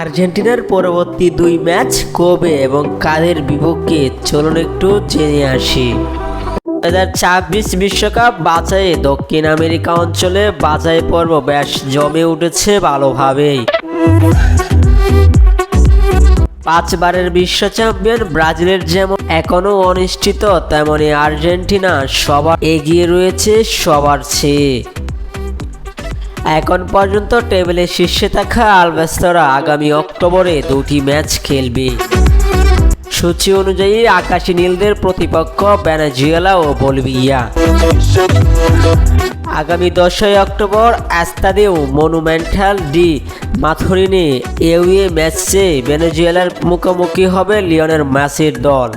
আর্জেন্টিনার পরবর্তী দুই ম্যাচ কবে এবং কাদের বিপক্ষে? চলুন একটু জেনে আসি। দু হাজার ছাব্বিশ বিশ্বকাপ বাছাইয়ে দক্ষিণ আমেরিকা অঞ্চলে বাছাই পর্ব বেশ জমে উঠেছে ভালোভাবেই। পাঁচবারের বিশ্ব চ্যাম্পিয়ন ব্রাজিলের যেমন এখনও অনিশ্চিত, তেমনি আর্জেন্টিনা সবার এগিয়ে রয়েছে সবার চেয়ে। এখন পর্যন্ত টেবিলের শীর্ষে থাকা আলভেস্তরা আগামী অক্টোবরে দুটি ম্যাচ খেলবে। সূচি অনুযায়ী আকাশী নীলদের প্রতিপক্ষ ভেনেজুয়েলা ও বলভিয়া। আগামী দশই October Estadio Monumental de Maturin এউএ ম্যাচে ভেনেজুয়েলার মুখোমুখি হবে লিওনের ম্যাচের দল।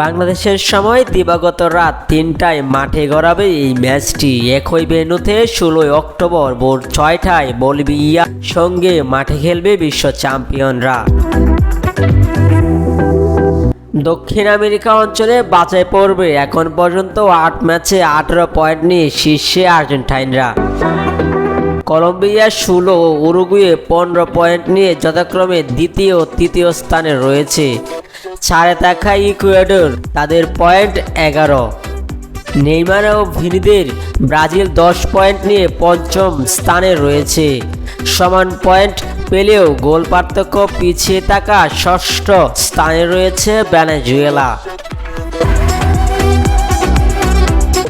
বাংলাদেশের সময় দিবাগত রাত তিনটায় মাঠে গড়াবে এই ম্যাচটি। একই ভেন্যুতে ষোলোই অক্টোবর ভোর ছয়টায় বলবিয়া সঙ্গে মাঠে খেলবে বিশ্ব চ্যাম্পিয়নরা। দক্ষিণ আমেরিকা অঞ্চলে বাছাই পড়বে এখন পর্যন্ত আট ম্যাচে আঠারো পয়েন্ট নিয়ে শীর্ষে আর্জেন্টাইনরা। কলম্বিয়া ষোলো উরুগুয়ে পনেরো পয়েন্ট নিয়ে যথাক্রমে দ্বিতীয় ও তৃতীয় স্থানে রয়েছে। ছাড়ে থাকা ইকুয়েডর তাদের পয়েন্ট এগারো। নেইমার ও ভিনিদের ব্রাজিল দশ পয়েন্ট নিয়ে পঞ্চম স্থানে রয়েছে। সমান পয়েন্ট পেলেও গোল পার্থক্য পিছিয়ে থাকা ষষ্ঠ স্থানে রয়েছে ভেনেজুয়েলা।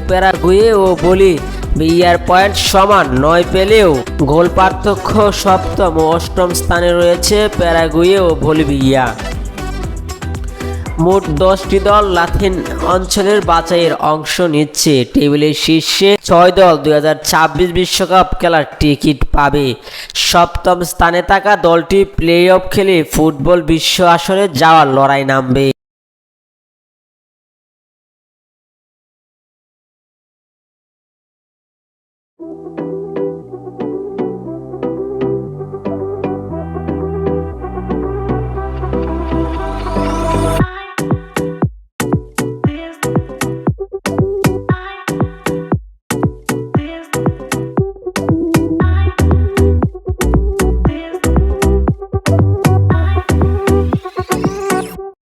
প্যারাগুয়ে ও বলি, বিয়ার পয়েন্ট সমান নয় পেলেও গোল পার্থক্য সপ্তম ও অষ্টম স্থানে রয়েছে প্যারাগুয়ে ও বলিভিয়া। মোট দশটি দল লাতিন অঞ্চলের বাছাইয়ের অংশ নিচ্ছে। টেবিলের শীর্ষে ছয় দল দুই বিশ্বকাপ খেলার টিকিট পাবে। সপ্তম স্থানে থাকা দলটি প্লে অফ খেলে ফুটবল বিশ্ব আসরে যাওয়ার লড়াই নামবে।